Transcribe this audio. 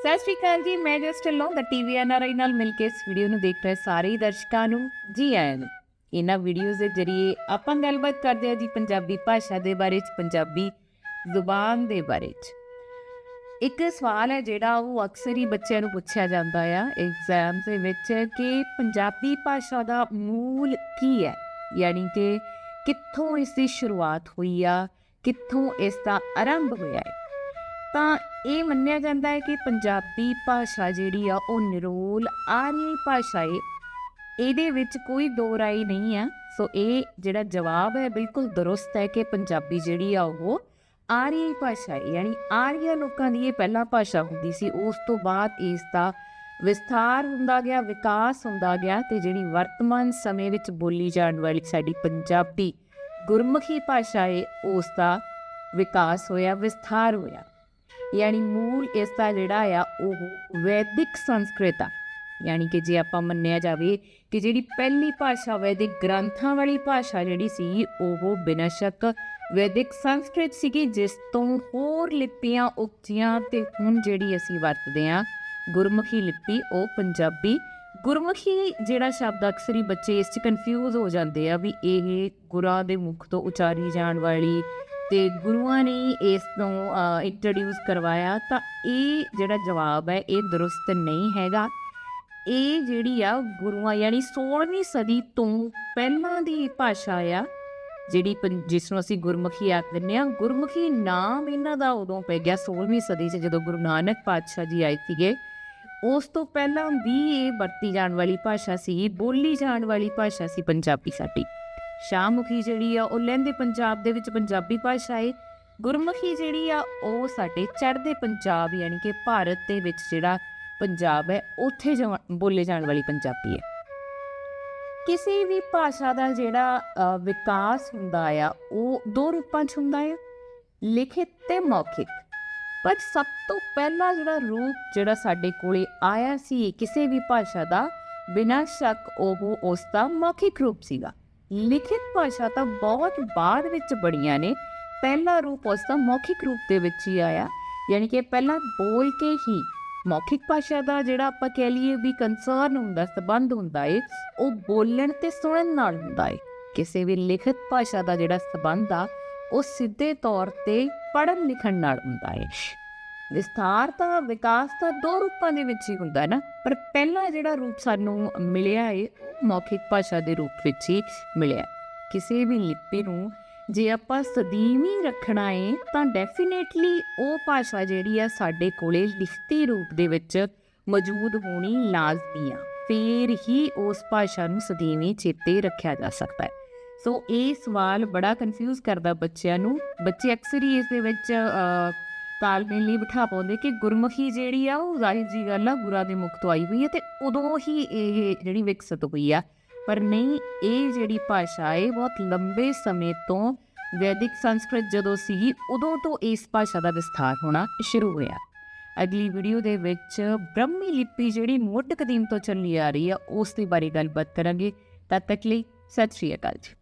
ਸਤਿ ਸ਼੍ਰੀ ਅਕਾਲ ਜੀ, ਮੈਂ ਜਸਟ ਢਿੱਲੋਂ ਦਾ ਟੀਵੀ ਐਨਆਰਆਈ ਨਾਲ ਮਿਲ ਕੇ ਇਸ ਵੀਡੀਓ ਨੂੰ ਦੇਖ ਰਹੇ ਸਾਰੇ ਹੀ ਦਰਸ਼ਕਾਂ ਨੂੰ, ਜੀ ਆਇਆਂ ਨੂੰ। ਇਹਨਾਂ ਵੀਡੀਓਜ਼ ਦੇ ਜ਼ਰੀਏ ਆਪਾਂ ਗੱਲਬਾਤ ਕਰਦੇ ਹਾਂ ਜੀ ਪੰਜਾਬੀ ਭਾਸ਼ਾ ਦੇ ਬਾਰੇ ਚ, ਪੰਜਾਬੀ ਜ਼ੁਬਾਨ ਦੇ ਬਾਰੇ ਚ। ਇੱਕ ਸਵਾਲ ਹੈ ਜਿਹੜਾ ਉਹ ਅਕਸਰ ਹੀ ਬੱਚਿਆਂ ਨੂੰ ਪੁੱਛਿਆ ਜਾਂਦਾ ਆ ਐਗਜ਼ਾਮ ਦੇ ਵਿੱਚ, ਕਿ ਪੰਜਾਬੀ ਭਾਸ਼ਾ ਦਾ ਮੂਲ ਕੀ ਹੈ? ਯਾਨੀ ਕਿ ਕਿੱਥੋਂ ਇਸ ਦੀ ਸ਼ੁਰੂਆਤ ਹੋਈ ਆ, ਕਿੱਥੋਂ ਇਸ ਦਾ ਆਰੰਭ ਹੋਇਆ ਹੈ? ਤਾਂ ਇਹ ਮੰਨਿਆ ਜਾਂਦਾ ਹੈ ਕਿ ਪੰਜਾਬੀ ਭਾਸ਼ਾ ਜਿਹੜੀ ਆ, ਉਹ ਨਿਰੋਲ ਆਰੀਆਈ ਭਾਸ਼ਾ ਹੈ ਇਹਦੇ ਵਿੱਚ ਕੋਈ ਦੋ ਰਾਏ ਨਹੀਂ ਆ। ਸੋ ਇਹ ਜਿਹੜਾ ਜਵਾਬ ਹੈ, ਬਿਲਕੁਲ ਦਰੁਸਤ ਹੈ ਕਿ ਪੰਜਾਬੀ ਜਿਹੜੀ ਆ, ਉਹ ਆਰੀਆਈ ਭਾਸ਼ਾ ਹੈ ਯਾਨੀ ਆਰੀਆ ਲੋਕਾਂ ਦੀ ਇਹ ਪਹਿਲਾ ਭਾਸ਼ਾ ਹੁੰਦੀ ਸੀ। ਉਸ ਤੋਂ ਬਾਅਦ ਇਸ ਦਾ ਵਿਸਥਾਰ ਹੁੰਦਾ ਗਿਆ, ਵਿਕਾਸ ਹੁੰਦਾ ਗਿਆ ਤੇ ਜਿਹੜੀ ਵਰਤਮਾਨ ਸਮੇਂ ਵਿੱਚ ਬੋਲੀ ਜਾਣ ਵਾਲੀ ਸਾਡੀ ਪੰਜਾਬੀ ਗੁਰਮੁਖੀ ਭਾਸ਼ਾ ਹੈ ਉਸ ਦਾ ਵਿਕਾਸ ਹੋਇਆ, ਵਿਸਥਾਰ ਹੋਇਆ। ਯਾਨੀ ਮੂਲ ਇਸ ਦਾ ਜਿਹੜਾ ਆ, ਉਹ ਵੈਦਿਕ ਸੰਸਕ੍ਰਿਤ ਆ। ਯਾਨੀ ਕਿ ਜੇ ਆਪਾਂ ਮੰਨਿਆ ਜਾਵੇ ਕਿ ਜਿਹੜੀ ਪਹਿਲੀ ਭਾਸ਼ਾ ਵੈਦਿਕ ਗ੍ਰੰਥਾਂ ਵਾਲੀ ਭਾਸ਼ਾ ਜਿਹੜੀ ਸੀ, ਉਹ ਬਿਨਾਂ ਸ਼ੱਕ ਵੈਦਿਕ ਸੰਸਕ੍ਰਿਤ ਸੀਗੀ, ਜਿਸ ਤੋਂ ਹੋਰ ਲਿਪੀਆਂ ਉਪਜੀਆਂ ਤੇ ਹੁਣ ਜਿਹੜੀ ਅਸੀਂ ਵਰਤਦੇ ਆ ਗੁਰਮੁਖੀ ਲਿਪੀ, ਉਹ ਪੰਜਾਬੀ। ਗੁਰਮੁਖੀ ਜਿਹੜਾ ਸ਼ਬਦ ਅਕਸਰ ਹੀ ਬੱਚੇ ਇਸ 'ਚ ਕਨਫਿਊਜ਼ ਹੋ ਜਾਂਦੇ ਆ ਵੀ ਇਹ ਗੁਰਾਂ ਦੇ ਮੁਖ ਤੋਂ ਉਚਾਰੀ ਜਾਣ ਵਾਲੀ ਤੇ ਗੁਰੂਆਂ ਨੇ ਇਸ ਨੂੰ ਇੰਟਰੋਡਿਊਸ ਕਰਵਾਇਆ ਤਾਂ ਇਹ ਜਿਹੜਾ ਜਵਾਬ ਹੈ, ਇਹ ਦਰੁਸਤ ਨਹੀਂ ਹੈਗਾ। ਇਹ ਜਿਹੜੀ ਆ, ਗੁਰੂਆਂ ਯਾਨੀ 16ਵੀਂ ਸਦੀ ਤੋਂ ਪਹਿਲਾਂ ਦੀ ਭਾਸ਼ਾ ਆ, ਜਿਹੜੀ ਪੰ- ਜਿਸ ਨੂੰ ਅਸੀਂ ਗੁਰਮੁਖੀ ਆਖ ਦਿੰਦੇ ਆ ਗੁਰਮੁਖੀ ਨਾਮ ਇਹਨਾਂ ਦਾ ਉਦੋਂ ਪੈ ਗਿਆ 16ਵੀਂ ਸਦੀ 'ਚ, ਜਦੋਂ ਗੁਰੂ ਨਾਨਕ ਪਾਤਸ਼ਾਹ ਜੀ ਆਏ ਸੀਗੇ। ਉਸ ਤੋਂ ਪਹਿਲਾਂ ਵੀ ਇਹ ਵਰਤੀ ਜਾਣ ਵਾਲੀ ਭਾਸ਼ਾ ਸੀ, ਬੋਲੀ ਜਾਣ ਵਾਲੀ ਭਾਸ਼ਾ ਸੀ ਪੰਜਾਬੀ ਸਾਡੀ। ਸ਼ਾਹਮੁਖੀ ਜਿਹੜੀ ਆ, ਉਹ ਲਹਿੰਦੇ ਪੰਜਾਬ ਦੇ ਵਿੱਚ ਪੰਜਾਬੀ ਭਾਸ਼ਾ ਹੈ ਗੁਰਮੁਖੀ ਜਿਹੜੀ ਆ, ਉਹ ਸਾਡੇ ਚੜ੍ਹਦੇ ਪੰਜਾਬ ਯਾਨੀ ਕਿ ਭਾਰਤ ਦੇ ਵਿੱਚ ਜਿਹੜਾ ਪੰਜਾਬ ਹੈ, ਉੱਥੇ ਜਾ- ਬੋਲੇ ਜਾਣ ਵਾਲੀ ਪੰਜਾਬੀ ਹੈ। ਕਿਸੇ ਵੀ ਭਾਸ਼ਾ ਦਾ ਜਿਹੜਾ ਵਿਕਾਸ ਹੁੰਦਾ ਆ, ਉਹ ਦੋ ਰੂਪਾਂ 'ਚ ਹੁੰਦਾ ਹੈ ਲਿਖਿਤ ਤੇ ਮੌਖਿਕ। ਪਰ ਸਭ ਤੋਂ ਪਹਿਲਾ ਜਿਹੜਾ ਰੂਪ ਜਿਹੜਾ ਸਾਡੇ ਕੋਲੇ ਆਇਆ ਸੀ ਕਿਸੇ ਵੀ ਭਾਸ਼ਾ ਦਾ, ਬਿਨਾਂ ਸ਼ੱਕ ਉਹ ਉਸ ਦਾ ਮੌਖਿਕ ਰੂਪ ਸੀਗਾ। ਲਿਖਿਤ ਭਾਸ਼ਾ ਤਾਂ ਬਹੁਤ ਬਾਅਦ ਵਿੱਚ ਬੜੀਆਂ ਨੇ। ਪਹਿਲਾ ਰੂਪ ਉਸ ਦਾ ਮੌਖਿਕ ਰੂਪ ਦੇ ਵਿੱਚ ਹੀ ਆਇਆ। ਯਾਨੀ ਕਿ ਪਹਿਲਾਂ ਬੋਲ ਕੇ ਹੀ ਮੌਖਿਕ ਭਾਸ਼ਾ ਦਾ ਜਿਹੜਾ ਆਪਾਂ ਕਹਿ ਲਈਏ ਵੀ ਕੰਸਰਨ ਹੁੰਦਾ, ਸਬੰਧ ਹੁੰਦਾ ਏ, ਉਹ ਬੋਲਣ ਤੇ ਸੁਣਨ ਨਾਲ ਹੁੰਦਾ ਏ। ਕਿਸੇ ਵੀ ਲਿਖਿਤ ਭਾਸ਼ਾ ਦਾ ਜਿਹੜਾ ਸਬੰਧ ਆ, ਉਹ ਸਿੱਧੇ ਤੌਰ ਤੇ ਪੜ੍ਹਨ ਲਿਖਣ ਨਾਲ ਹੁੰਦਾ ਏ। ਵਿਸਥਾਰ ਤਾਂ ਵਿਕਾਸ ਤਾਂ ਦੋ ਰੂਪਾਂ ਦੇ ਵਿੱਚ ਹੀ ਹੁੰਦਾ ਹੈ ਨਾ, ਪਰ ਪਹਿਲਾ ਜਿਹੜਾ ਰੂਪ ਸਾਨੂੰ ਮਿਲਿਆ ਹੈ ਉਹ ਮੌਖਿਕ ਭਾਸ਼ਾ ਦੇ ਰੂਪ ਵਿੱਚ ਹੀ ਮਿਲਿਆ। ਕਿਸੇ ਵੀ ਲਿਪੀ ਨੂੰ ਜੇ ਆਪਾਂ ਸਦੀਵੀ ਰੱਖਣਾ ਏ, ਤਾਂ ਡੈਫੀਨੇਟਲੀ ਉਹ ਭਾਸ਼ਾ ਜਿਹੜੀ ਆ ਸਾਡੇ ਕੋਲੇ ਲਿਖਤੀ ਰੂਪ ਦੇ ਵਿੱਚ ਮੌਜੂਦ ਹੋਣੀ ਲਾਜ਼ਮੀ ਆ। ਫੇਰ ਹੀ ਉਸ ਭਾਸ਼ਾ ਨੂੰ ਸਦੀਵੀ ਚੇਤੇ ਰੱਖਿਆ ਜਾ ਸਕਦਾ ਹੈ। ਸੋ ਇਹ ਸਵਾਲ ਬੜਾ ਕਨਫਿਊਜ਼ ਕਰਦਾ ਬੱਚਿਆਂ ਨੂੰ। ਬੱਚੇ ਅਕਸਰ ਹੀ ਇਸ ਦੇ ਵਿੱਚ ਤਾਲਮੇਲ ਨਹੀਂ ਬਿਠਾ ਪਾਉਂਦੇ ਕਿ ਗੁਰਮੁਖੀ ਜਿਹੜੀ ਆ ਉਹ ਜ਼ਾਹਿਰ ਜੀ ਗੱਲ ਆ, ਗੁਰਾਂ ਦੇ ਮੁਖ ਤੋਂ ਆਈ ਹੋਈ ਹੈ ਤੇ ਉਦੋਂ ਹੀ ਇਹ ਜਿਹੜੀ ਵਿਕਸਿਤ ਹੋਈ ਆ। ਪਰ ਨਹੀਂ, ਇਹ ਜਿਹੜੀ ਭਾਸ਼ਾ ਹੈ ਬਹੁਤ ਲੰਬੇ ਸਮੇਂ ਤੋਂ ਵੈਦਿਕ ਸੰਸਕ੍ਰਿਤ ਜਦੋਂ ਸੀ, ਉਦੋਂ ਤੋਂ ਇਸ ਭਾਸ਼ਾ ਦਾ ਵਿਸਥਾਰ ਹੋਣਾ ਸ਼ੁਰੂ ਹੋਇਆ। ਅਗਲੀ ਵੀਡੀਓ ਦੇ ਵਿੱਚ ਬ੍ਰਹਮੀ ਲਿਪੀ ਜਿਹੜੀ ਮੁੱਢ ਕਦੀਮ ਤੋਂ ਚੱਲੀ ਆ ਰਹੀ ਆ, ਉਸ ਦੇ ਬਾਰੇ ਗੱਲਬਾਤ ਕਰਾਂਗੇ। ਤਦ ਤੱਕ ਲਈ ਸਤਿ ਸ਼੍ਰੀ ਅਕਾਲ ਜੀ।